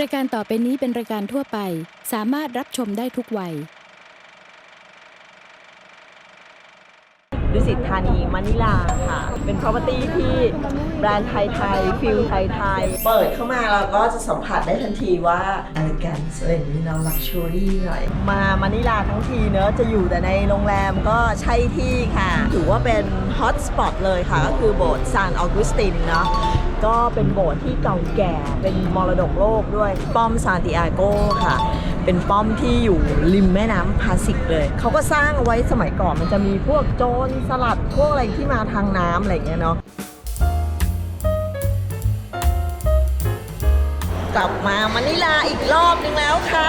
รายการต่อไปนี้เป็นรายการทั่วไป สามารถรับชมได้ทุกวัย ดุสิตธานีมะนิลาค่ะ เป็น property ที่แบรนด์ไทยไทยฟิลไทยไทยเปิดเข้ามาเราก็จะสัมผัสได้ทันทีว่า elegance อะไรอย่างนี้เนาะ luxury หน่อย มามะนิลาทั้งทีเนอะจะอยู่แต่ในโรงแรมก็ใช่ที่ค่ะ ถือว่าเป็น hot spot เลยค่ะ ก็คือโบสถ์ซานออกุสตินเนาะ ก็เป็นโบสถ์ที่เก่าแก่เป็นมรดกโลกด้วย ป้อมซานติอาโกค่ะ เป็นป้อมที่อยู่ริมแม่น้ำพาสิกเลย เขาก็สร้างเอาไว้สมัยก่อนมันจะมีพวกโจรสลัดพวกอะไรที่มาทางน้ำอะไรเงี้ยเนาะ กลับมามะนิลาอีกรอบนึงแล้วค่ะ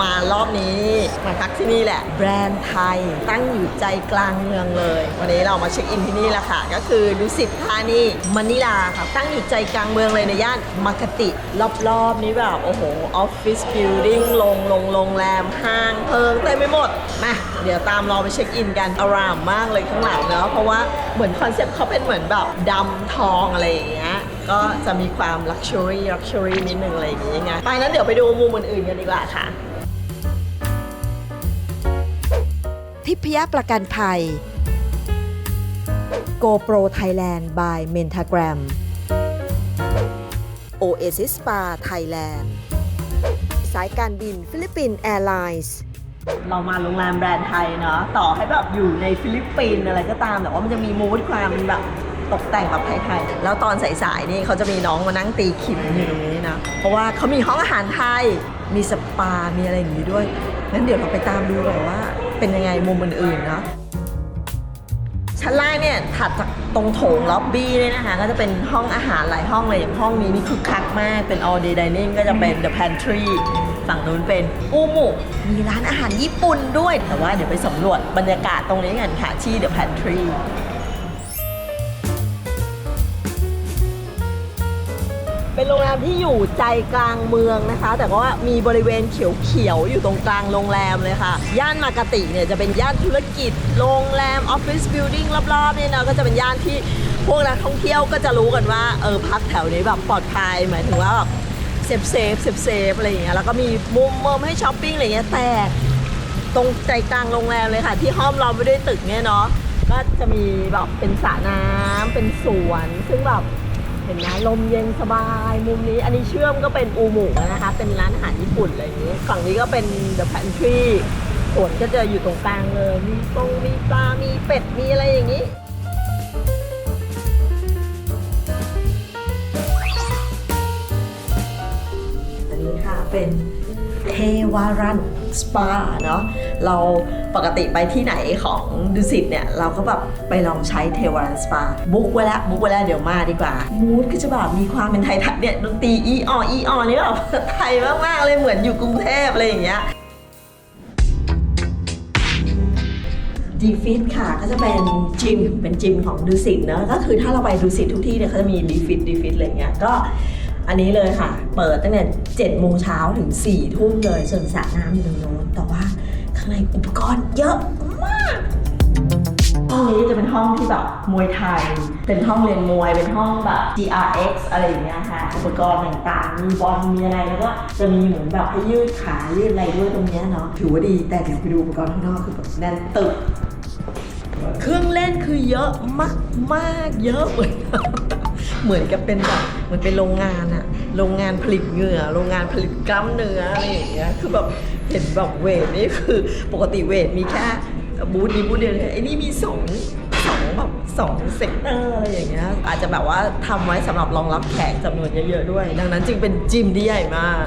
มารอบนี้มาพักที่นี่แหละ แบรนด์ไทยตั้งอยู่ใจกลางเมืองเลย วันนี้เรามาเช็คอินที่นี่ละค่ะ ก็คือดุสิตธานีมะนิลาค่ะ ตั้งอยู่ใจกลางเมืองเลยในย่านมาคติ รอบๆนี้แบบโอ้โหออฟฟิศบิลดิ่งลงลงโรงแรมห้างเพิงเต็มไปหมดมาเดี๋ยวตามเราไปเช็คอินกันอารามมากเลยข้างหลังเนาะเพราะว่าเหมือนคอนเซ็ปต์เขาเป็นเหมือนแบบดำทองอะไรอย่างเงี้ย ก็จะมีความ luxury luxury นิดนึงอะไรอย่างเงี้ยไงไปนั้นเดี๋ยวไปดูมุมอื่นๆกันดีกว่าค่ะ ทิพยประกันภัย GoPro Thailand by Mentagram Oasis Spa Thailand สายการบินฟิลิปปินส์แอร์ไลน์เรามาโรงแรมแบรนด์ไทยเนาะต่อให้แบบอยู่ในฟิลิปปินส์อะไรก็ตาม แต่ว่ามันจะมีมูดความแบบ ตกแต่งแบบไทยๆ แล้วตอนสายๆนี่เขาจะมีน้องมานั่งตีขิมอยู่ตรงนี้นะ เพราะว่าเขามีห้องอาหารไทย มีสปา มีอะไรอย่างนี้ด้วย งั้นเดี๋ยวเราไปตามดูกันว่า เป็นยังไงมุมอื่นๆเนาะชั้นล่างเนี่ยถัดจากตรงโถงล็อบบี้เนี่ยนะคะ ก็จะเป็นห้องอาหารหลายห้องเลยอย่างห้องนี้นี่คึกคักมากเป็น all day dining ก็จะเป็น the pantry ฝั่งนู้นเป็นอูมุมีร้านอาหารญี่ปุ่นด้วย แต่ว่าเดี๋ยวไปสำรวจบรรยากาศตรงนี้กันค่ะที่ the pantry เป็นโรงแรมที่อยู่ใจกลางเมืองนะคะ แต่ว่ามีบริเวณเขียวๆอยู่ตรงกลางโรงแรมเลยค่ะ ย่านมากาติเนี่ยจะเป็นย่านธุรกิจ โรงแรมออฟฟิศบิลดิ่งรอบๆเนี่ยนะก็จะเป็นย่านที่พวกนักท่องเที่ยวก็จะรู้กันว่าเออพักแถวนี้แบบปลอดภัยหมายถึงว่าแบบเซฟเซฟเซฟเซฟอะไรอย่างเงี้ยแล้วก็มีมุมมิมให้ช้อปปิ้งอะไรเงี้ยแต่ตรงใจกลางโรงแรมเลยค่ะ ที่ห้อมล้อมไปด้วยตึกเนี่ยเนาะก็จะมีแบบเป็นสระน้ำเป็นสวน ซึ่งแบบ ห็นไหมลมเย็นสบาย มุมนี้ อันนี้เชื่อมก็เป็นอูหมูนะคะ เป็นร้านอาหารญี่ปุ่นอะไรอย่างนี้ฝั่งนี้ก็เป็น The Pantry สวนก็จะอยู่ตรงกลางเลย มีปงมีปลา มีเป็ด มีอะไรอย่างนี้อันนี้ค่ะเป็นเทวารันสปาเนาะเรา ปกติไปที่ไหนของดุสิตเนี่ย เราก็แบบไปลองใช้เทวารันสปา บุ๊กไว้แล้วบุ๊กไว้แล้วเดี๋ยวมาดีกว่า มูดก็จะแบบมีความเป็นไทยๆเนี่ยดนตรีอีอออีออนี่แบบไทยมากๆเลยเหมือนอยู่กรุงเทพอะไรอย่างเงี้ยดีฟิตค่ะก็จะเป็นจิมเป็นจิมของดูสิตเนอะก็คือถ้าเราไปดูสิตทุกที่เนี่ยเขาจะมีดีฟิตดีฟิตอะไรเงี้ยก็อันนี้เลยค่ะ เปิดตั้งแต่7โมงเช้าถึง4ทุ่มเลยส่วนสระน้ำอยู่ตรงโน้นแต่ว่า ข้างในอุปกรณ์เยอะมาก ห้องนี้จะเป็นห้องที่แบบมวยไทย เป็นห้องเรียนมวย เป็นห้องแบบ GRX อะไรอย่างเงี้ยค่ะ อุปกรณ์ต่างๆ มีบอล มีอะไร แล้วก็จะมีเหมือนแบบให้ยืดขายืดอะไรด้วยตรงเนี้ยเนาะ ถือว่าดี แต่เดี๋ยวไปดูอุปกรณ์ข้างนอกคือแบบแน่นตึก เครื่องเล่นคือเยอะมากมากๆเยอะเหมือน เหมือนกับเป็นแบบเหมือนเป็นโรงงานอะโรงงานผลิตเหงื่อ โรงงานผลิตกล้ามเนื้ออะไรอย่างเงี้ยคือแบบเห็นแบบเวทนี่คือปกติเวทมีแค่บูธนี้บูธเดียวไอ้นี่มีสองสองแบบสองเซกเตอร์อะไรอย่างเงี้ยอาจจะแบบว่าทำไว้สำหรับรองรับแขกจำนวนเยอะๆด้วย ดังนั้นจึงเป็นจิมที่ใหญ่มาก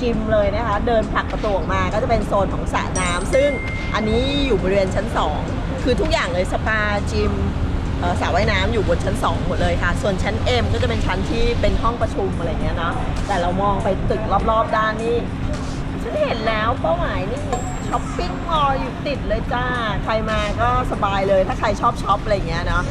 จิมเลยนะคะ เดินผลักประตูออกมาก็จะเป็นโซนของสระน้ำซึ่งอันนี้อยู่บริเวณชั้น 2 คือทุกอย่างเลยสปาจิมสระว่ายน้ำอยู่บนชั้น 2 หมดเลยค่ะ ส่วนชั้น M ก็จะเป็นชั้นที่เป็นห้องประชุมอะไรเงี้ยเนาะแต่เรามองไปตึกรอบๆด้านนี่ฉันเห็นแล้วเป้าหมายนี่ช้อปปิ้งมอลล์อยู่ติดเลยจ้า ใครมาก็สบายเลยถ้าใครชอบช็อปอะไรเงี้ยเนาะ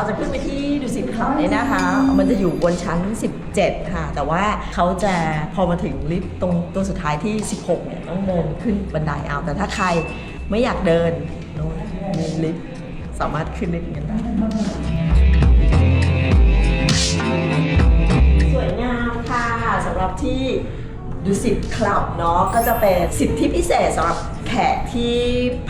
เราจะขึ้นไปที่ดุสิตคลับเนี่ยนะคะ มันจะอยู่บนชั้น 17 ค่ะ แต่ว่าเขาจะพอมาถึงลิฟต์ตรงตัวสุดท้ายที่ 16 เนี่ยต้องเดินขึ้นบันไดเอา แต่ถ้าใครไม่อยากเดินโน่นมีลิฟต์สามารถขึ้นลิฟต์กันได้ สวยงามค่ะสำหรับที่ดุสิตคลับเนาะก็จะเป็นสิทธิพิเศษสำหรับแขกที่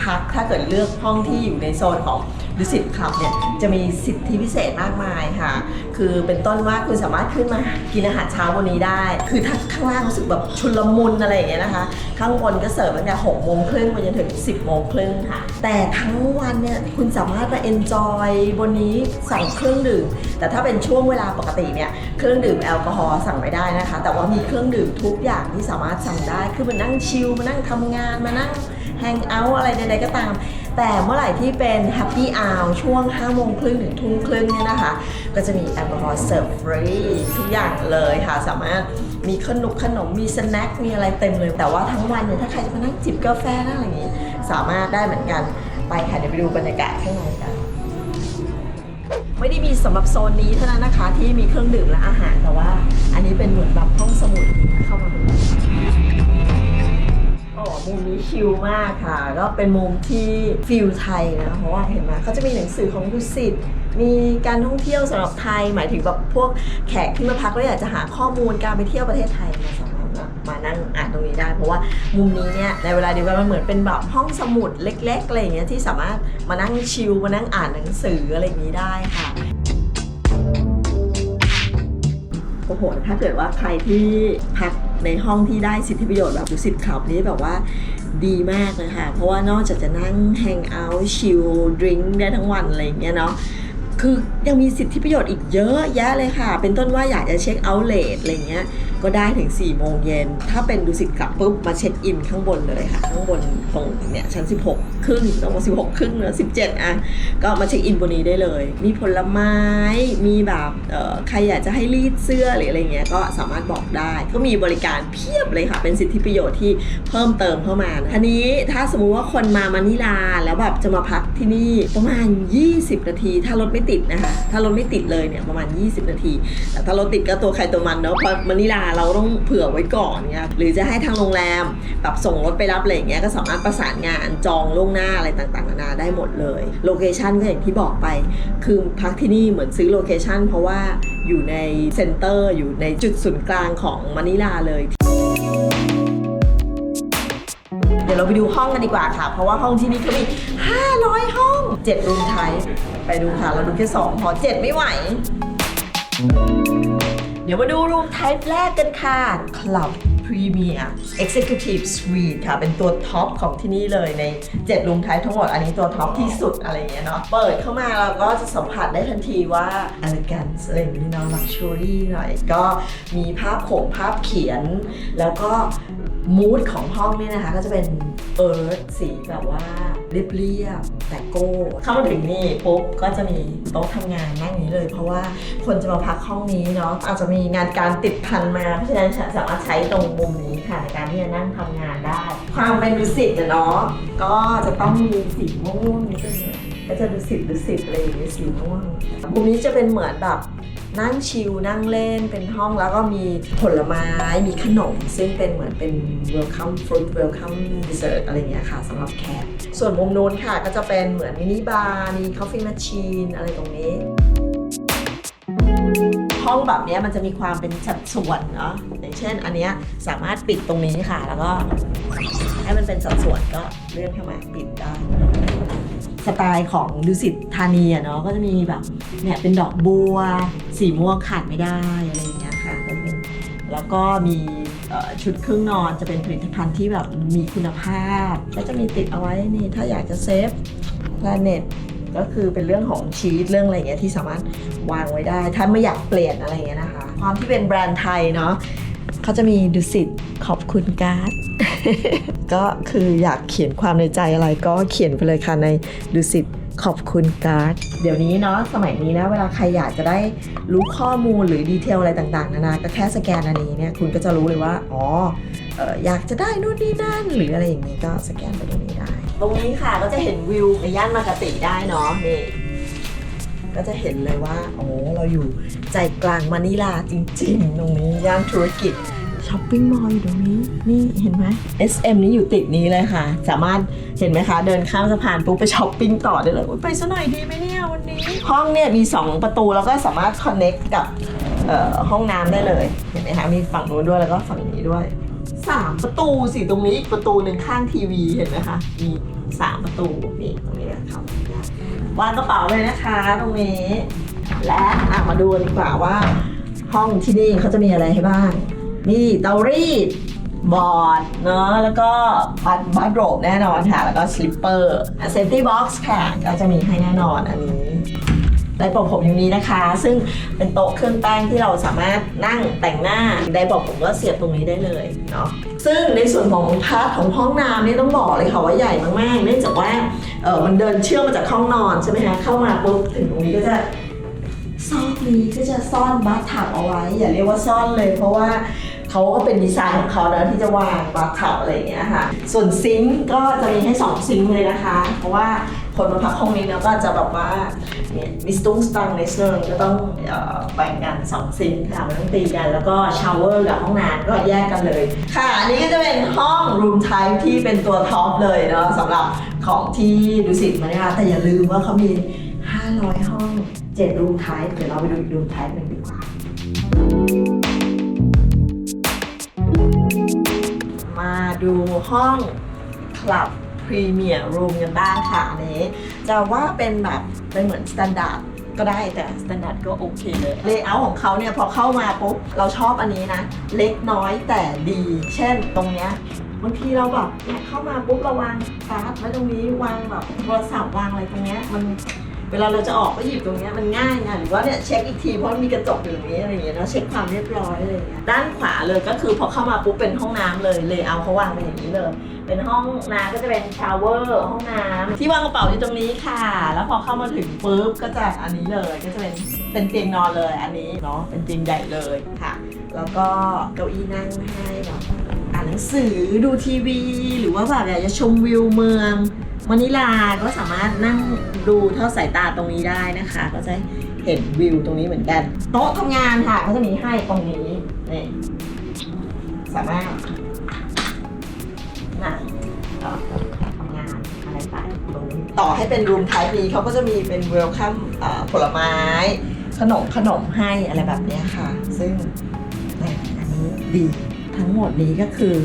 พักถ้าเกิดเลือกห้องที่อยู่ในโซนของ ดุสิตคลับเนี่ยจะมีสิทธิพิเศษมากมายค่ะ คือเป็นต้นว่าคุณสามารถขึ้นมากินอาหารเช้าบนนี้ได้ คือถ้าข้างล่างรู้สึกแบบชุลมุนอะไรอย่างเงี้ยนะคะ ข้างบนก็เสิร์ฟตั้งแต่6โมงครึ่งไปจนถึง 10โมงครึ่งค่ะ แต่ทั้งวันเนี่ยคุณสามารถมาเอนจอยบนนี้สั่งเครื่องดื่ม แต่ถ้าเป็นช่วงเวลาปกติเนี่ยเครื่องดื่มแอลกอฮอล์สั่งไม่ได้นะคะ แต่ว่ามีเครื่องดื่มทุกอย่างที่สามารถสั่งได้ คือมานั่งชิลมานั่งทำงานมานั่งแฮงเอาท์อะไรใดๆก็ตาม แต่เมื่อไหร่ที่เป็นแฮปปี้อ r ช่วง 5 โมงครึ่งถึงทุ่มครึ่งเนี่ยนะคะ ก็จะมีแอลกอฮอล์เสิร์ฟฟรีทุกอย่างเลยค่ะ สามารถมีขนมขนมมีสแน็ค มีอะไรเต็มเลย แต่ว่าทั้งวันเนี่ยถ้าใครจะมานั่งจิบกาแฟนั่งอะไรอย่างนี้ สามารถได้เหมือนกัน ไปค่ะ เดี๋ยวไปดูบรรยากาศข้างในกันไม่ได้มีสำหรับโซนนี้เท่านั้นนะคะที่มีเครื่องดื่มและอาหารแต่ว่า อันนี้เป็นเหมือนแบบห้องสมุดเข้ามาดู โอ้มุมนี้ชิลมากค่ะ ก็เป็นมุมที่ฟิลไทยนะ เพราะว่าเห็นไหมเขาจะมีหนังสือของดุสิตมีการท่องเที่ยวสำหรับไทย หมายถึงแบบพวกแขกที่มาพักแล้วอยากจะหาข้อมูลการไปเที่ยวประเทศไทยมาสามารถมานั่งอ่านตรงนี้ได้ เพราะว่ามุมนี้เนี่ยในเวลาเดียวกันมันเหมือนเป็นแบบห้องสมุดเล็กๆอะไรอย่างเงี้ยที่สามารถมานั่งชิลมานั่งอ่านหนังสืออะไรอย่างนี้ได้ค่ะโอ้โหถ้าเกิดว่าใครที่พัก ในห้องที่ได้สิทธิประโยชน์แบบดุสิตคลับนี้แบบว่าดีมากเลยค่ะ เพราะว่านอกจากจะนั่งแฮงเอาท์ชิลดริงได้ทั้งวันอะไรอย่างเงี้ยเนาะคือยังมีสิทธิประโยชน์อีกเยอะแยะเลยค่ะ เป็นต้นว่าอยากจะเช็คเอาท์เลทอะไรเงี้ย ก็ได้ถึง4โมงเย็น ถ้าเป็นดุสิตกลับปุ๊บมาเช็คอินข้างบนเลยค่ะ ข้างบนตรงเนี่ยชั้น 16 ครึ่งตรง16ครึ่งเนอะ17อะ ก็มาเช็คอินบนนี้ได้เลย มีผลไม้ มีแบบเอ่อใครอยากจะให้รีดเสื้อหรืออะไรเงี้ยก็สามารถบอกได้ ก็มีบริการเพียบเลยค่ะ เป็นสิทธิประโยชน์ที่เพิ่มเติมเข้ามานะทีนี้ถ้าสมมุติว่าคนมามานิลาแล้วแบบจะมาพักที่นี่ประมาณ 20 นาที ถ้ารถไม่ติดนะคะ ถ้ารถไม่ติดเลยเนี่ยประมาณ 20 นาที แต่ถ้ารถติดก็ตัวใครตัวมันเนาะเพราะมานิลาเราต้องเผื่อไว้ก่อนเนี่ยหรือจะให้ทางโรงแรมแบบส่งรถไปรับอะไรอย่างเงี้ยก็สามารถประสานงานจองล่วงหน้าอะไรต่างๆนานาได้หมดเลยโลเคชันก็อย่างที่บอกไป คือพักที่นี่เหมือนซื้อโลเคชันเพราะว่าอยู่ในเซ็นเตอร์อยู่ในจุดศูนย์กลางของมะนิลาเลยเดี๋ยวเราไปดูห้องกันดีกว่าค่ะ เพราะว่าห้องที่นี่เขามี 500 ห้อง 7 รูมไทป์ไปดูค่ะ เราดูแค่ 2 พอ 7 ไม่ไหว ดี๋ยวมาดูรูมไทป์แรกกันค่ะ Club Premier Executive Suite ค่ะ เป็นตัวท็อปของที่นี่เลยใน 7 รูมไทป์ทั้งหมด อันนี้ตัวท็อปที่สุดอะไรเงี้ยเนาะ เปิดเข้ามาเราก็จะสัมผัสได้ทันทีว่า elegance อะไรอย่างนี้เนาะ luxury หน่อย ก็มีภาพโขงภาพเขียน แล้วก็มูดของห้องเนี่ยนะคะ ก็จะเป็นเอิร์ธสีแบบว่า เรียบๆแต่โก้เข้ามาถึงนี่ปุ๊บก็จะมีโต๊ะทำงานนั่งอย่างนี้เลย เพราะว่าคนจะมาพักห้องนี้เนาะอาจจะมีงานการติดพันมาเพราะฉะนั้นสามารถใช้ตรงมุมนี้ค่ะในการที่จะนั่งทำงานได้ ความเป็นดุสิตอะเนาะก็จะต้องมีสีม่วงๆนิดนึงก็จะดุสิตดุสิตอะไรอย่างเงี้ยสีม่วงมุมนี้จะเป็นเหมือนแบบนั่งชิลนั่งเล่นเป็นห้องแล้วก็มีผลไม้มีขนม ซึ่งเป็นเหมือนเป็น welcome fruit welcome dessert อะไรอย่างเงี้ยค่ะสำหรับแขก ส่วนมุมนู้นค่ะก็จะเป็นเหมือนมินิบาร์มี coffee machine อะไรตรงนี้ ห้องแบบนี้มันจะมีความเป็นสัดส่วนเนาะอย่างเช่น อันเนี้ยสามารถปิดตรงนี้ค่ะ แล้วก็ให้มันเป็นสัดส่วนก็เลื่อนเข้ามาปิดได้สไตล์ของดุสิตธานีอะเนาะก็จะมีแบบเนี่ยเป็นดอกบัว สีม่วงขาดไม่ได้อะไรอย่างเงี้ยค่ะแล้วก็มี ชุดเครื่องนอนจะเป็นผลิตภัณฑ์ที่แบบมีคุณภาพ ก็จะมีติดเอาไว้นี่ถ้าอยากจะเซฟ planet ก็คือเป็นเรื่องของชีตเรื่องอะไรอย่างเงี้ยที่สามารถวางไว้ได้ ถ้าไม่อยากเปลี่ยนอะไรอย่างเงี้ยนะคะ ความที่เป็นแบรนด์ไทยเนาะเขาจะมีดุสิตขอบคุณการ์ดก็คืออยากเขียนความในใจอะไรก็เขียนไปเลยค่ะในดุสิต ขอบคุณการ์ด เดี๋ยวนี้เนาะสมัยนี้นะเวลาใครอยากจะได้รู้ข้อมูลหรือดีเทลอะไรต่างๆนานาก็แค่สแกนอันนี้เนี่ยคุณก็จะรู้เลยว่าอ๋อออยากจะได้นู่นนี่นั่น หรืออะไรอย่างนี้ก็สแกนไปตรงนี้ได้ ตรงนี้ค่ะก็จะเห็นวิวในย่านมากาติได้เนาะนี่ก็จะเห็นเลยว่าโอ้เราอยู่ใจกลางมะนิลาจริง ๆ ตรงนี้ย่านธุรกิจ ช้อปปิ้งมอลล์อยู่ตรงนี้ นี่เห็นไหม SM นี่อยู่ติดนี้เลยค่ะ สามารถเห็นไหมคะ เดินข้ามสะพานปุ๊บไปช้อปปิ้งต่อได้เลยไปซะหน่อยดีไหมเนี่ยวันนี้ ห้องเนี่ยมี 2 ประตูแล้วก็สามารถ connect กับห้องน้ำได้เลย เห็นไหมคะมีฝั่งนู้นด้วยแล้วก็ฝั่งนี้ด้วยสามประตูสิตรงนี้อีกประตูหนึ่งข้างทีวีเห็นไหมคะมีสามประตูนี่ตรงนี้ครับวางกระเป๋าเลยนะคะตรงนี้ และะมาดูดีกว่าว่าห้องที่นี่เขาจะมีอะไรให้บ้าง นี่เตารีด บอร์ดเนาะแล้วก็บัตบัตโรบแน่นอนค่ะ แล้วก็สลิปเปอร์เซฟตี้บ็อกซ์ค่ะ ก็จะมีให้แน่นอนอันนี้ไดร์ป่าผมอยู่นี้นะคะ ซึ่งเป็นโต๊ะเครื่องแป้งที่เราสามารถนั่งแต่งหน้าไดร์เป่าผมก็เสียบตรงนี้ได้เลยเนาะซึ่งในส่วนของพาร์ทของห้องน้ำนี่ต้องบอกเลยค่ะว่าใหญ่มากๆ เนื่องจากว่าเออมันเดินเชื่อมมาจากห้องนอนใช่ไหมคะเข้ามาปุ๊บถึงตรงนี้ก็จะซอกนี้ก็จะซ่อนบาร์ทับเอาไว้ อย่าเรียกว่าซ่อนเลย เพราะว่า เขาก็เป็นดีไซน์ของเขาเนะที่จะวางบาร์ทับอะไรอย่างเงี้ยค่ะ ส่วนซิงก์ก็จะมีให้สองซิงก์เลยนะคะ เพราะว่าคนมาพักห้องนี้เนาะก็จะแบบว่ามีสตุ้งสตังในเซิร์ก็ต้องแบ่งกันสองซิงค์ค่ะมันต้องตีกัน แล้วก็ชาวเวอร์กับห้องน้ำก็แยกกันเลย ค่ะ อันนี้ก็จะเป็นห้องรูมไทป์ที่เป็นตัวท็อปเลยเนาะสำหรับของที่ดุสิตมาเนี่ยแต่อย่าลืมว่าเขามี 500 ห้อง7รูมไทป์เดี๋ยวเราไปดูอีกรูมไทป์หนึ่งดีกว่า ดูห้องคลับพรีเมียร์รูมกันบ้างค่ะอันนี้ จะว่าเป็นแบบเป็นเหมือนสแตนดาร์ดก็ได้แต่สแตนดาร์ดก็โอเคเลยเลเยอร์ของเขาเนี่ยพอเข้ามาปุ๊บเราชอบอันนี้นะ เล็กน้อยแต่ดี เช่นตรงเนี้ยบางทีเราแบบเนี่ยเข้ามาปุ๊บเราวางการ์ดไว้ตรงนี้วางแบบโทรศัพท์วางอะไรตรงเนี้ยมัน เวลาเราจะออกก็หยิบตรงเนี้ยมันง่ายไงหรือว่าเนี่ยเช็คอีกทีเพราะมีกระจกอยู่ตรงนี้อะไรอย่างเงี้ยเนาะเช็คความเรียบร้อยอะไรอย่างเงี้ยด้านขวาเลยก็คือพอเข้ามาปุ๊บเป็นห้องน้ำเลยเลเยอร์เขาวางเป็นอย่างนี้เลย เป็นห้องน้ำก็จะเป็นชาวเวอร์ห้องน้ำที่วางกระเป๋าอยู่ตรงนี้ค่ะ แล้วพอเข้ามาถึงปุ๊บก็จะอันนี้เลยก็จะเป็นเป็นเตียงนอนเลยอันนี้เนาะเป็นเตียงใหญ่เลยค่ะ แล้วก็เก้าอี้นั่งให้แบบอ่านหนังสือดูทีวี หรือว่าแบบอยากจะชมวิวเมือง มะนิลาก็สามารถนั่งดูเท่าสายตาตรงนี้ได้นะคะ ก็จะเห็นวิวตรงนี้เหมือนกัน โต๊ะทำงานค่ะก็จะมีให้ตรงนี้นี่สามารถนั่งทำงานอะไรไปตรงนี้ต่อให้เป็นรูมไทป์นี้เขาก็จะมีเป็นเวลคัมผลไม้ ขนมขนมให้อะไรแบบนี้ค่ะ ซึ่งนี่ยอันนี้ดีทั้งหมดนี้ก็คือ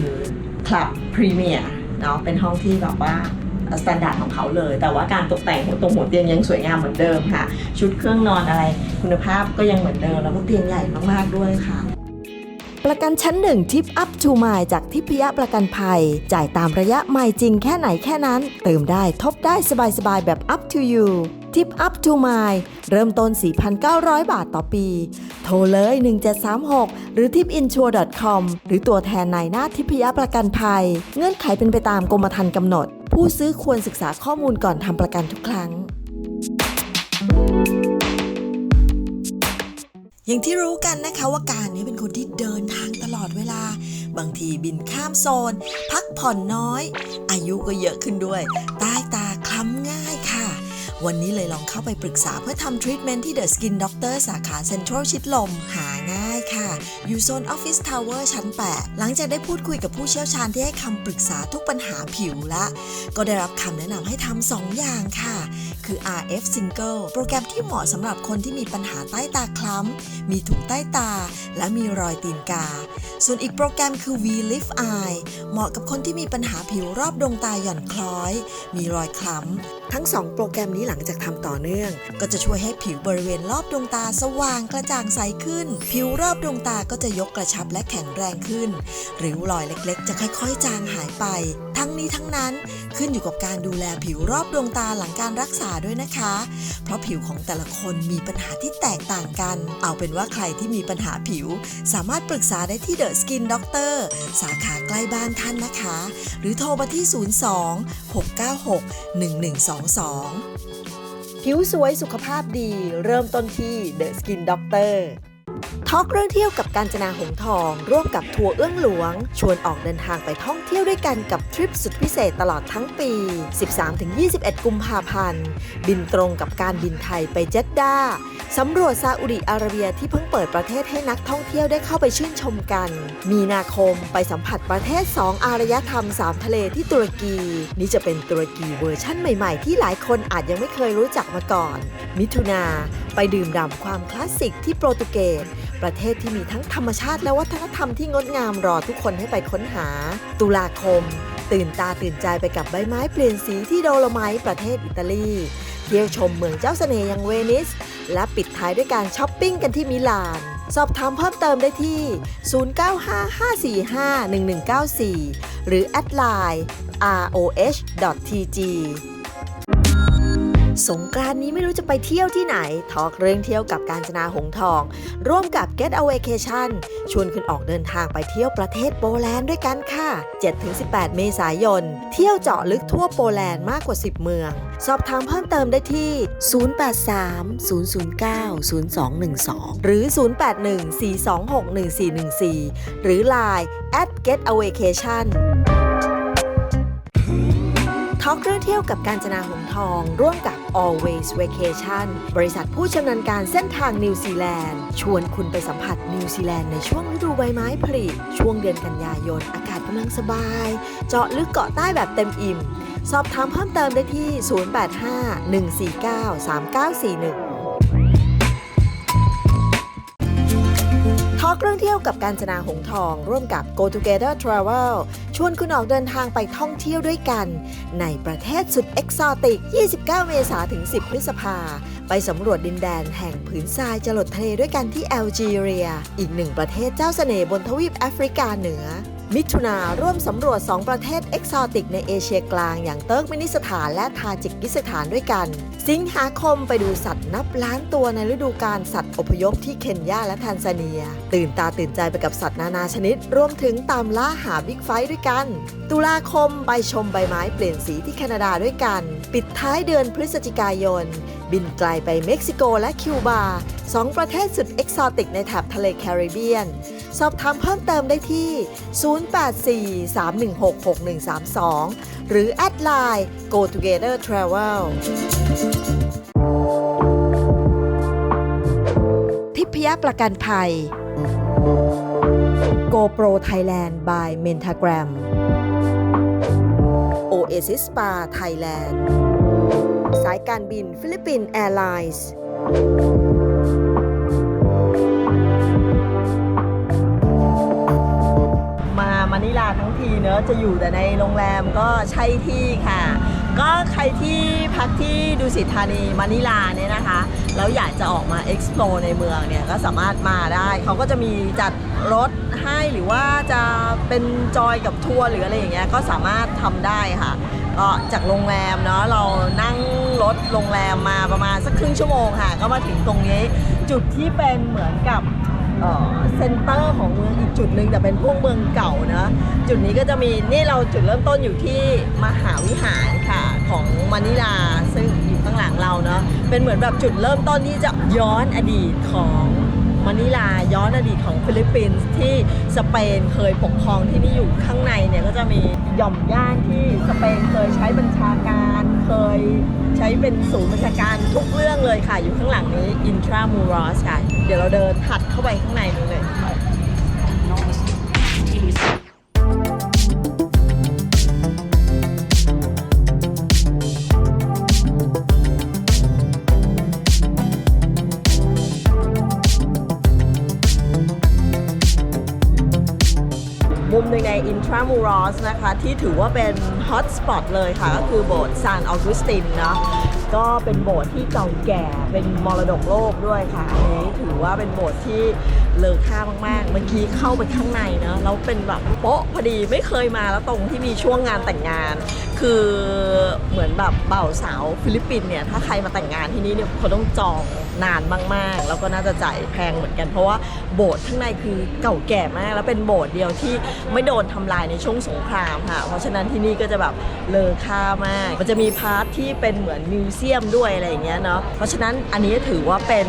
คลับพรีเมียร์เนาะเป็นห้องที่แบบว่า สแตนดาร์ดของเขาเลย แต่ว่าการตกแต่งตรงหัวเตียงยังสวยงามเหมือนเดิมค่ะ ชุดเครื่องนอนอะไรคุณภาพก็ยังเหมือนเดิมแล้วก็เตียงใหญ่มากๆด้วยค่ะประกันชั้นหนึ่งทิปอัพทูมายจากทิพยประกันภัย จ่ายตามระยะไม่จริงแค่ไหนแค่นั้น เติมได้ทบได้สบายๆ แบบ up to you ทิปอัพทูมายเริ่มต้น 4,900 บาทต่อปี โทรเลย 1736 หรือ tipinsure.com หรือตัวแทนนายหน้าทิพยประกันภัย เงื่อนไขเป็นไปตามกรมธรรม์กำหนด ผู้ซื้อควรศึกษาข้อมูลก่อนทำประกันทุกครั้ง อย่างที่รู้กันนะคะว่าการนี้เป็นคนที่เดินทางตลอดเวลา บางทีบินข้ามโซน พักผ่อนน้อย อายุก็เยอะขึ้นด้วย ใต้ตาคล้ำง่ายค่ะ วันนี้เลยลองเข้าไปปรึกษาเพื่อทำทรีทเมนต์ที่ The Skin Doctor สาขาเซ็นทรัลชิดลม หาง่ายค่ะ อยู่โซนออฟฟิศทาวเวอร์ชั้น 8 หลังจากได้พูดคุยกับผู้เชี่ยวชาญที่ให้คำปรึกษาทุกปัญหาผิวละ ก็ได้รับคำแนะนำให้ทำสองอย่างค่ะ คือ RF Single โปรแกรมที่เหมาะสำหรับคนที่มีปัญหาใต้ตาคล้ำ มีถุงใต้ตา และมีรอยตีนกา ส่วนอีกโปรแกรมคือ V Lift Eye เหมาะกับคนที่มีปัญหาผิวรอบดวงตาหย่อนคล้อย มีรอยคล้ำ ทั้ง 2 โปรแกรมนี้หลังังจากทำต่อเนื่อง ก็จะช่วยให้ผิวบริเวณรอบดวงตาสว่างกระจ่างใสขึ้น ผิวรอบดวงตาก็จะยกกระชับและแข็งแรงขึ้นริ้วรอยเล็กๆ จะค่อยๆ จางหายไป ทั้งนี้ทั้งนั้นขึ้นอยู่กับการดูแลผิวรอบดวงตาหลังการรักษาด้วยนะคะ เพราะผิวของแต่ละคนมีปัญหาที่แตกต่างกัน เอาเป็นว่าใครที่มีปัญหาผิว สามารถปรึกษาได้ที่เดอะสกินด็อกเตอร์สาขาใกล้บ้านท่านนะคะ หรือโทรมาที่ 02 696 1122 ผิวสวยสุขภาพดี เริ่มต้นที่ The Skin Doctor ทอกเรื่องเที่ยวกับการจนาหงทอง ร่วมกับทัวร์เอื้องหลวง ชวนออกเดินทางไปท่องเที่ยวด้วยกันกับทริปสุดพิเศษตลอดทั้งปี 13-21 กุมภาพันธ์ บินตรงกับการบินไทยไปเจดดาสำรวจซาอุดิอาระเบียที่เพิ่งเปิดประเทศให้นักท่องเที่ยวได้เข้าไปชื่นชมกัน มีนาคมไปสัมผัสประเทศ 2 อารยธรรม 3 ทะเลที่ตุรกี นี่จะเป็นตุรกีเวอร์ชั่นใหม่ๆ ที่หลายคนอาจยังไม่เคยรู้จักมาก่อน มิถุนาไปดื่มด่ำความคลาสสิกที่โปรตุเกส ประเทศที่มีทั้งธรรมชาติและวัฒนธรรมที่งดงามรอทุกคนให้ไปค้นหา ตุลาคม ตื่นตาตื่นใจไปกับใบไม้เปลี่ยนสีที่โดโลไมต์ประเทศอิตาลีเที่ยวชมเมืองเจ้าเสน่ห์อย่างเวนิส และปิดท้ายด้วยการช้อปปิ้งกันที่มิลาน สอบถามเพิ่มเติมได้ที่ 0955451194 หรือแอดไลน์ roh.tg สงกรานนี้ไม่รู้จะไปเที่ยวที่ไหน ทอกเรื่องเที่ยวกับการจนาหงทอง ร่วมกับ Get a Vacation ชวนคุณออกเดินทางไปเที่ยวประเทศโปแลนด์ด้วยกันค่ะ 7-18 เมษายน เที่ยวเจาะลึกทั่วโปแลนด์มากกว่า 10 เมือง สอบถามเพิ่มเติมได้ที่ 083-009-0212 หรือ 081-426-1414 หรือ Line at Get a Vacation ทอกเรื่องเที่ยวกับการจนาหงทอง ร่วมกับ Always Vacation บริษัทผู้ชำนาญการเส้นทางนิวซีแลนด์ ชวนคุณไปสัมผัสนิวซีแลนด์ในช่วงฤดูใบไม้ผลิช่วงเดือนกันยายน อากาศกำลังสบาย เจาะลึกเกาะใต้แบบเต็มอิ่ม สอบถามเพิ่มเติมได้ที่ 085-149-3941 อกเรื่องเที่ยวกับการจนาหงทอง ร่วมกับ Go Together Travel ชวนคุณออกเดินทางไปท่องเที่ยวด้วยกัน ในประเทศสุดเอกซอติก 29 เมษายนถึง 10 พฤษภา ไปสำรวจดินแดนแห่งผืนทรายจรดทะเลด้วยกันที่แอลจีเรีย อีกหนึ่งประเทศเจ้าเสน่ห์บนทวีปแอฟริกาเหนือ มิถุนาร่วมสำรวจ 2 ประเทศเอกซอติกในเอเชียกลางอย่างเติร์กเมนิสถานและทาจิกิสถานด้วยกัน สิงหาคมไปดูสัตว์นับล้านตัวในฤดูกาลสัตว์อพยพที่เคนยาและแทนซาเนีย ตื่นตาตื่นใจไปกับสัตว์นานาชนิด รวมถึงตามล่าหาบิ๊กไฟด้วยกัน ตุลาคมไปชมใบไม้เปลี่ยนสีที่แคนาดาด้วยกัน ปิดท้ายเดือนพฤศจิกายนบินไกลไปเม็กซิโกและคิวบาสองประเทศสุดเอกซอติกในแถบทะเลแคริบเบียน สอบถามเพิ่มเติมได้ที่ 0843166132 หรือแอดไลน์ Go Together Travel ทิพยประกันภัย GoPro Thailand by Mentagram Oasis Spa Thailand สายการบินฟิลิปปินส์แอร์ไลน์มามานิลาทั้งทีเนอะจะอยู่แต่ในโรงแรมก็ใช่ที่ค่ะ ก็ใครที่พักที่ดุสิตธานีมานิลาเนี่ยนะคะ แล้วอยากจะออกมา explore ในเมืองเนี่ยก็สามารถมาได้ เขาก็จะมีจัดรถให้หรือว่าจะเป็นจอยกับทัวร์หรืออะไรอย่างเงี้ยก็สามารถทำได้ค่ะ ก็จากโรงแรมเนาะเรานั่งรถโรงแรมมาประมาณสักครึ่งชั่วโมงค่ะ ก็มาถึงตรงนี้จุดที่เป็นเหมือนกับเซ็นเตอร์ของเมืองอีกจุดหนึ่งแต่เป็นพวกเมืองเก่านะจุดนี้ก็จะมีนี่เราจุดเริ่มต้นอยู่ที่มหาวิหารค่ะของมะนิลาซึ่งอยู่ข้างหลังเราเนาะเป็นเหมือนแบบจุดเริ่มต้นที่จะย้อนอดีตของ มะนิลาย้อนอดีตของฟิลิปปินส์ที่สเปนเคยปกครองที่นี่อยู่ข้างในเนี่ยก็จะมีหย่อมย่านที่สเปนเคยใช้บัญชาการเคยใช้เป็นศูนย์บัญชาการทุกเรื่องเลยค่ะ อยู่ข้างหลังนี้อินทรามูรอสค่ะ เดี๋ยวเราเดินถัดเข้าไปข้างในนู้นเลย ทรามูรอสนะคะ ที่ถือว่าเป็นฮอตสปอตเลยค่ะ ก็คือโบสถ์ซานออกุสตินเนาะก็เป็นโบสถ์ที่เก่าแก่เป็นมรดกโลกด้วยค่ะอันนี้ถือว่าเป็นโบสถ์ที่ เลอค่ามากๆ เมื่อกี้เข้าไปข้างในเนาะแล้วเป็นแบบโป๊ะพอดีไม่เคยมาแล้วตรงที่มีช่วงงานแต่งงาน คือเหมือนแบบเบ่าวสาวฟิลิปปินเนี่ยถ้าใครมาแต่งงานที่นี่เนี่ยเขาต้องจองนานมากๆ แล้วก็น่าจะจ่ายแพงเหมือนกัน เพราะว่าโบสถ์ข้างในคือเก่าแก่มาก แล้วเป็นโบสถ์เดียวที่ไม่โดนทำลายในช่วงสงครามค่ะ เพราะฉะนั้นที่นี่ก็จะแบบเลอค่ามาก มันจะมีพาร์ทที่เป็นเหมือนมิวเซียมด้วยอะไรอย่างเงี้ยเนาะ เพราะฉะนั้นอันนี้ถือว่าเป็น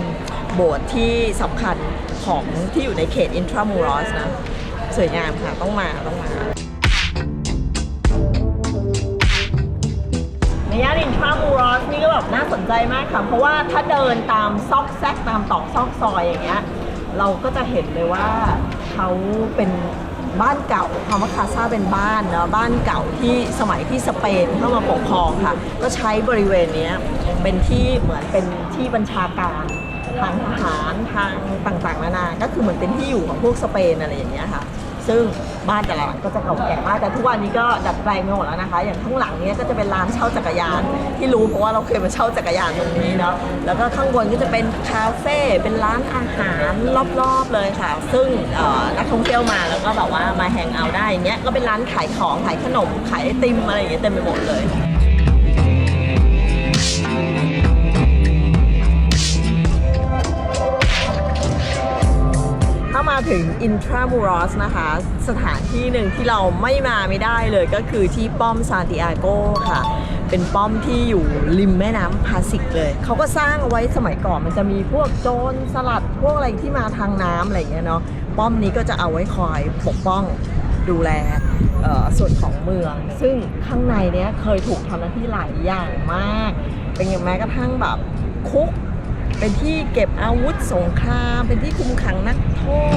โบสถ์ที่สำคัญ ของที่อยู่ในเขตอินทรามูรอสนะ สวยงามค่ะ ต้องมาต้องมาในย่านอินทรามูรอสนี่ก็แบบน่าสนใจมากค่ะ เพราะว่าถ้าเดินตามซอกแซกตามตอกซอกซอยอย่างเงี้ยเราก็จะเห็นเลยว่าเขาเป็นบ้านเก่าคำว่าคาซาเป็นบ้านเนาะบ้านเก่าที่สมัยที่สเปนเข้ามาปกครองค่ะ ก็ใช้บริเวณนี้เป็นที่เหมือนเป็นที่บัญชาการ ทางทหารทางต่างๆนานา ก็คือเหมือนเป็นที่อยู่ของพวกสเปนอะไรอย่างเงี้ยค่ะ ซึ่งบ้านแต่ละหลังก็จะเก่าแก่มากแต่ทุกวันนี้ก็ดัดแปลงไปหมดแล้วนะคะ อย่างข้างหลังเนี้ยก็จะเป็นร้านเช่าจักรยาน ที่รู้เพราะว่าเราเคยมาเช่าจักรยานตรงนี้เนาะแล้วก็ข้างบนก็จะเป็นคาเฟ่เป็นร้านอาหารรอบๆเลยค่ะ ซึ่งนักท่องเที่ยวมาแล้วก็แบบว่ามาแฮงเอาท์ได้อย่างเงี้ยก็เป็นร้านขายของขายขนมขายไอติมอะไรอย่างเงี้ยเต็มไปหมดเลย ถึงอินทรามูรอสนะคะ สถานที่หนึ่งที่เราไม่มาไม่ได้เลยก็คือที่ป้อมซานติอาโกค่ะ เป็นป้อมที่อยู่ริมแม่น้ำพาสิกเลย เขาก็สร้างเอาไว้สมัยก่อนมันจะมีพวกโจรสลัดพวกอะไรที่มาทางน้ำอะไรอย่างเงี้ยเนาะป้อมนี้ก็จะเอาไว้คอยปกป้องดูแลส่วนของเมือง ซึ่งข้างในเนี้ยเคยถูกทำหน้าที่หลายอย่างมาก เป็นอย่างแม้กระทั่งแบบคุก เป็นที่เก็บอาวุธสงคราม เป็นที่คุมขังนักโทษ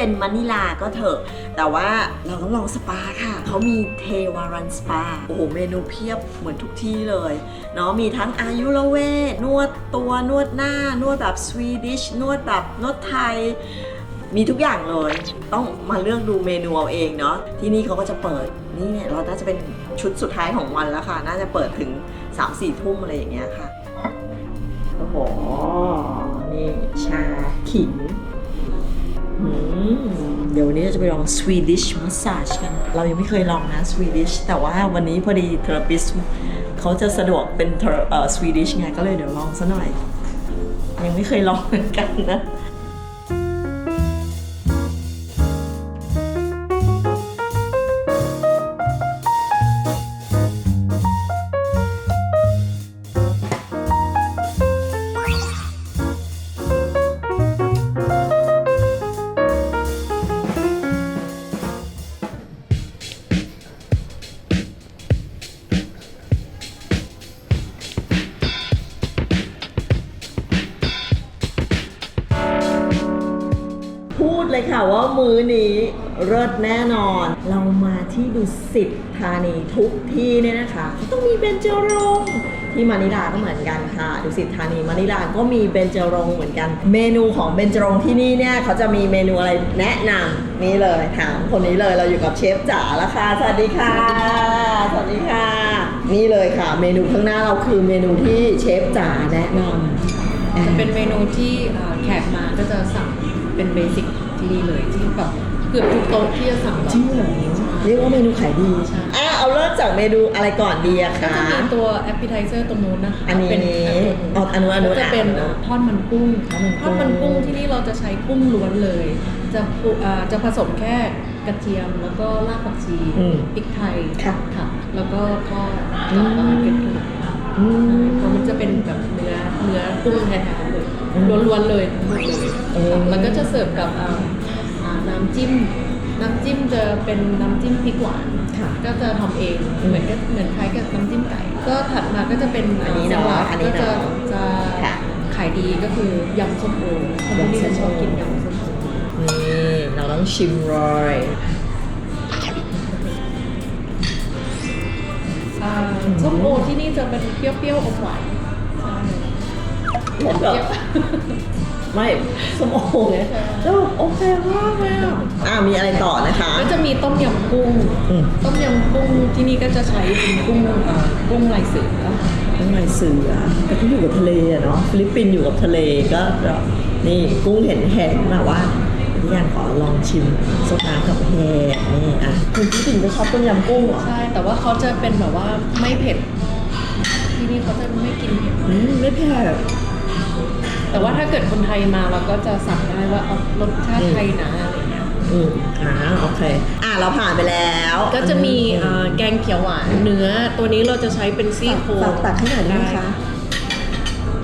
เป็นมะนิลาก็เถอะ แต่ว่าเราต้องลองสปาค่ะ เขามีเทวารันสปา โอ้โห เมนูเพียบเหมือนทุกที่เลย เนาะมีทั้งอายุรเวทนวดตัวนวดหน้า นวดแบบสวีดิชนวดแบบนวดไทยมีทุกอย่างเลย ต้องมาเลือกดูเมนูเอาเองเนาะ ที่นี่เขาก็จะเปิด นี่เนี่ยเราน่าจะเป็นชุดสุดท้ายของวันแล้วค่ะ น่าจะเปิดถึง 3-4 ทุ่มอะไรอย่างเงี้ยค่ะ โอ้โห นี่ชาขิง เดี๋ยววันนี้เราจะไปลอง Swedish massage กัน เรายังไม่เคยลองนะ Swedish แต่ว่าวันนี้พอดีเทอราปิสเขาจะสะดวกเป็นเอ่อ Swedish ไงก็เลยเดี๋ยวลองซะหน่อย ยังไม่เคยลองเหมือนกันนะ นี้เลิศแน่นอน เรามาที่ดุสิตธานีทุกที่เนี่ยนะคะต้องมีเบญจรงค์ที่มานิลาก็เหมือนกันค่ะดุสิตธานีมานิลาก็มีเบญจรงค์เหมือนกัน เมนูของเบญจรงค์ที่นี่เนี่ยเขาจะมีเมนูอะไรแนะนำนี่เลยถามคนนี้เลยเราอยู่กับเชฟจ๋าล้วค่ะสวัสดีค่ะสวัสดีค่ะ นี่เลยค่ะ เมนูข้างหน้าเราคือเมนูที่เชฟจ๋าแนะนำจะเป็นเมนูที่แขกมาก็จะสั่งเป็นเบสิกที่นี่เลยที่แบบ เกือบทุกโต๊ะที่จะสั่งแบบจริงเหรอเรียกว่าเมนูขายดีใช่อะเอาเริ่มจากเมนูอะไรก่อนดีอะก็คะจะมีตัว appetizer ตรงนู้นนะคะอันนี้เป็นเอาอันนู้นอันนู้นก็จะเป็นอะทอดมันกุ้งทอดมันกุ้งทอดมันกุ้งที่นี่เราจะใช้กุ้งล้วนเลย จะปุอ่าจะผสมแค่กระเทียมแล้วก็รากผักชีอืมพริกไทยค่ะค่ะ แล้วก็ทอดอืมกับเกล็ดขนมปังอืมเพราะมันจะเป็นแบบเนื้อเนื้อกุ้งแท้ๆเลยอืมล้วนๆเลยทั้งหมดเลยเออแล้วก็จะเสิร์ฟกับอ่าอ่า น้ำจิ้ม น้ำจิ้มจะเป็นน้ำจิ้มพริกหวาน ค่ะก็จะทำเองอืมเหมือนกับเหมือนคล้ายกับน้ำจิ้มไก่ ก็ถัดมาก็จะเป็นอันนี้เนอะสลัดอันนี้ก็เนจะอะจะค่ะขายดีก็คือยำส้มโอคนที่ยำส้มโอชอบกินยำส้มโอนี่เราต้องชิมเลยอ่าส้มโอที่นี่จะเป็นเปรี้ยวๆอมหวานใช่แล้วแบบ ไม่สมองเนี่ยแล้วแบบโอเคมากเลยอะอ่ามีอะไรต่อนะคะ ก็จะมีต้มยำกุ้ง อืม ต้มยำกุ้งที่นี่ก็จะใช้เป็นกุ้งเอ่อกุ้งลายเสือข้างในเสือแต่ที่อยู่กับทะเลอะเนาะฟิลิปปินส์อยู่กับทะเลก็แบบนี่กุ้งเห็นแห้งแบบว่าพี่ยานขอลองชิมโซดากับแฮนี่อะคุณพี่ปิ่นก็ชอบต้มยำกุ้งเหรอใช่แต่ว่าเขาจะเป็นแบบว่าไม่เผ็ด ที่นี่เขาจะไม่กินเผ็ดอืมไม่เผ็ด แต่ว่าถ้าเกิดคนไทยมาเราก็จะสั่งได้ว่าเอารสชาติไทยนะอะไรเงี้ยอืมอ่าโอเค อะเราผ่านไปแล้วก็จะมีเอ่อแกงเขียวหวานเนื้อตัวนี้เราจะใช้เป็นซี่โครงฝากตักให้หน่อยได้ไหมคะ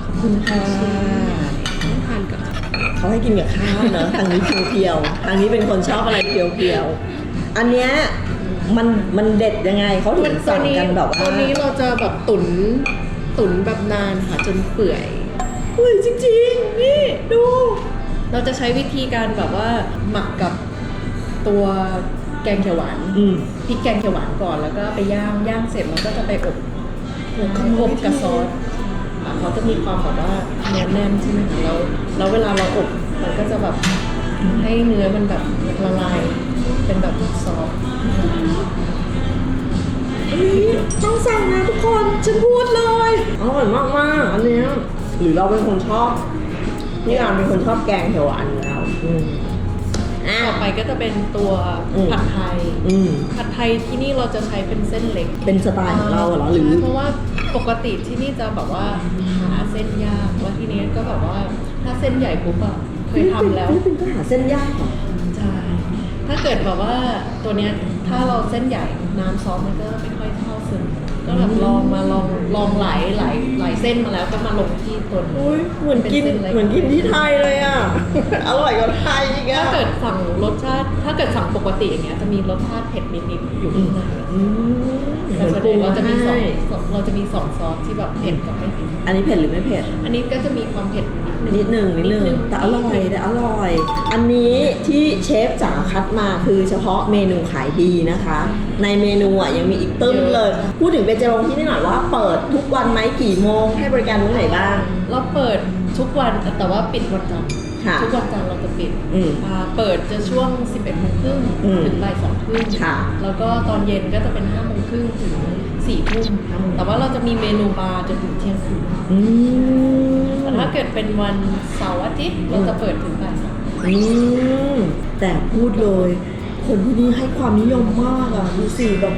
ขอบคุณค่ะต้องทานกับเขาให้กินกับข้าวเนอะทางนี้เพียวๆทางนี้เป็นคนชอบอะไรเพียวๆอันเนี้ยมันมันเด็ดยังไงเขาถึมันงตัสั่วงนี้กันแบบว่า ตัวนี้เราจะแบบตุ๋นตุ๋นแบบนานค่ะจนเปื่อย อุ้ยจริงๆ นี่ดู เราจะใช้วิธีการแบบว่าหมักกับตัวแกงเขียวหวานอืม พริกแกงเขียวหวานก่อนแล้วก็ไปย่างย่างเสร็จแล้วก็จะไปอบโอ้ขโมอยบกับซอสอะเขาจะมีความแบบว่าเนื้อแน่นใช่ไหมคะแล้วแล้วเวลาเราอบมันก็จะแบบให้เนื้อมันแบบละลายเป็นแบบซอสเฮ้ยต้องสั่งนะทุกคนฉันพูดเลย อร่อยมากมากๆอันเนี้ย หรือเราเป็นคนชอบพี่อานเป็นคนชอบแกงเขียวหวานอยู่แล้วอืมอะ ต่อไปก็จะเป็นตัวอืม ผัดไทย อืม ผัดไทยที่นี่เราจะใช้เป็นเส้นเล็กเป็นสไตล์ของเราเหรอหรือ ใช่เพราะว่าปกติที่นี่จะแบบว่าหาเส้นยากว่าที่นี้ก็แบบว่าถ้าเส้นใหญ่ปุ๊บอะเคยทำแล้วฟิลิปปินส์ก็หาเส้นยากเหรอใช่ถ้าเกิดแบบว่าตัวเนี้ยถ้าเราเส้นใหญ่น้ำซอสมันก็ไม่ค่อยเข้าซึม ก็แบบลองมาลองลองหลายหลายหลายเส้นมาแล้วก็มาลงที่ตัวนี้อุ้ยเหมือนกินป็ส้ล็เหมือนกินที่ไทยเลยอะ อร่อยกว่าไทยอีกอะถ้าเกิดสั่งรสชาติ ถ้าเกิดสั่งปกติอย่างเงี้ยจะมีรสชาติเผ็ดนิดๆอยู่ข้างในอืมแต่ส่วนใหญ่เราจะมีสองให้เราจะมีสองซอสที่แบบเผ็ดกับไม่เผ็ดอันนี้เผ็ดหรือไม่เผ็ด อันนี้ก็จะมีความเผ็ดนิดหนึ่งนิดหนึ่งแต่อร่อยแต่อร่อย อันนี้ ที่เชฟจ๋าคัดมาคือเฉพาะเมนูขายดีนะคะ ในเมนูอะยังมีอีกตึ้มเลย พูดถึงเบญจรงค์ที่นี่หน่อยว่าเปิดทุกวันไหมกี่โมง ให้บริการมื้อไหนบ้าง เราเปิดทุกวันแต่ว่าปิดวันจันทร์ค่ะ ทุกวันจันทร์เราจะปิดอืม อ่าเปิดจะช่วง 11โมงครึ่งอืมถึงบ่ายสองครึ่งค่ะแล้วก็ตอนเย็นก็จะเป็น5โมงครึ่งถึง4ทุ่มห้าโมงแต่ว่าเราจะมีเมนูบาร์จนถึงเที่ยงคืนอืม แต่ถ้าเกิดเป็นวันเสาร์อาทิตย์เราจะเปิดถึงบ่ายสอง อืมแต่พูดเลย คนที่นี่ให้ความนิยมมากอะดูสิแบบ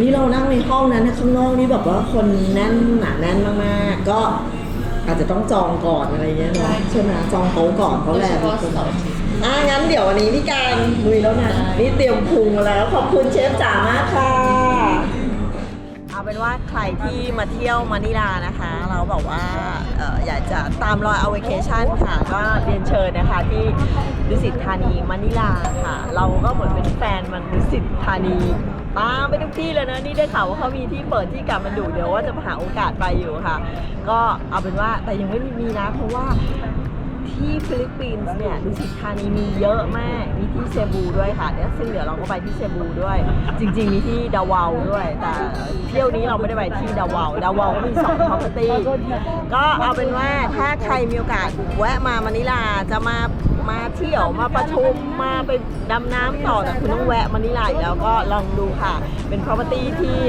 นี่เรานั่งในห้องนั้นนะข้างนอกนี่แบบว่าคนแน่นหนาแน่นมากๆ ก็อาจจะต้องจองก่อนอะไรเงี้ยเนาะใช่ไหมจองโต๊ะก่อนเพโดราะยแหละเฉพาะเสาร์อาทิตย์อะงั้นเดี๋ยววันนี้พี่การลุยแล้วนะได้นี่เตรียมพุงมาแล้วขอบคุณเชฟจ๋ามากค่ะ เอาเป็นว่าใครที่มาเที่ยวมานิลานะคะ เขาบอกว่าอออยากจะตามรอยเอาเวเคชันค่ะ ก็เรียนเชิญนะคะที่ดุสิตธานีมะนิลาค่ะ เราก็เหมือนเป็นแฟนมันดุสิตธานีตามไปทุกที่เลยนะนี่ได้ข่าวว่าเขามีที่เปิดที่กลับมันดูเดี๋ยวว่าจะหาโอกาสไปอยู่ค่ะ ก็เอาเป็นว่าแต่ยังไม่มีนะเพราะว่า ที่ฟิลิปปินส์เนี่ยดุสิตธานีมีเยอะมาก มีที่เซบูด้วยค่ะเนี่ยซึ่งเดี๋ยวเราก็ไปที่เซบูด้วย จริง ๆ มีที่ดาวาวด้วย แต่เที่ยวนี้เราไม่ได้ไปที่ดาวาวดาวาวก็มีสอง property ก็เอาเป็นว่าถ้าใครมีโอกาสแวะมามะนิลาจะมามาเที่ยวมาประชุมมาไปดำน้ำต่อแต่คุณต้องแวะมะนิลาแล้วก็ลองดูค่ะ เป็น property ที่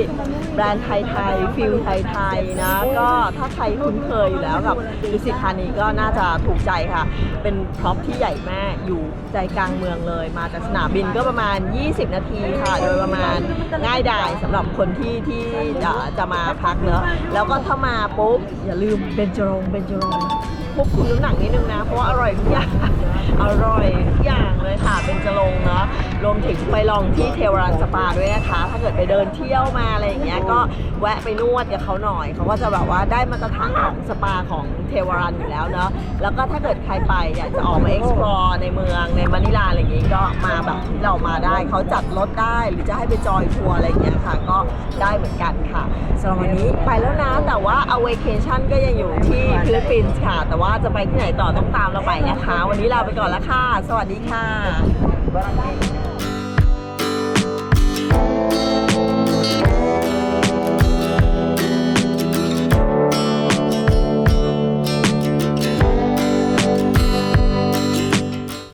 แบรนด์ไทยๆฟิลไทยๆนะ ก็ถ้าใครคุ้นเคยอยู่แล้วกับดุสิตธานีก็น่าจะถูกใจค่ะ เป็นพร็อพที่ใหญ่มากอยู่ใจกลางเมืองเลย มาจากสนามบินก็ประมาณ 20 นาทีค่ะ โดยประมาณง่ายดายสำหรับคนที่ที่จะจะมาพักเนอะแล้วก็ถ้ามาปุ๊บ อย่าลืมเบนจรงเบนจรงควบคุมน้ำหนักนิดนึงนะ เพราะว่าอร่อยทุกอย่าง อร่อยทุกอย่างเลยค่ะ เป็นจรงเนาะ รวมถึงไปลองที่เทวรันสปาด้วยนะคะ ถ้าเกิดไปเดินเที่ยวมาอะไรอย่างเงี้ยก็แวะไปนวดกับเขาหน่อย เขาก็จะแบบว่าได้มาตรฐานของสปาของเทวรันอยู่แล้วเนาะแล้วก็ถ้าเกิดใครไปอยากจะออกมา explore ในเมืองในมะนิลาอะไรอย่างงี้ก็มาแบบที่เรามาได้เขาจัดรถได้หรือจะให้ไปจอยทัวร์อะไรอย่างเงี้ยค่ะ ก็ได้เหมือนกันค่ะสำหรับวันนี้ไปแล้วนะแต่ว่า a w a c a t i o n ก็ยังอยู่ที่ฟิลิปปินส์ค่ะ แต่ว่าจะไปที่ไหนต่อต้องตามเราไปนะคะ วันนี้ลาไปก่อนล้วค่ะ สวัสดีค่ะ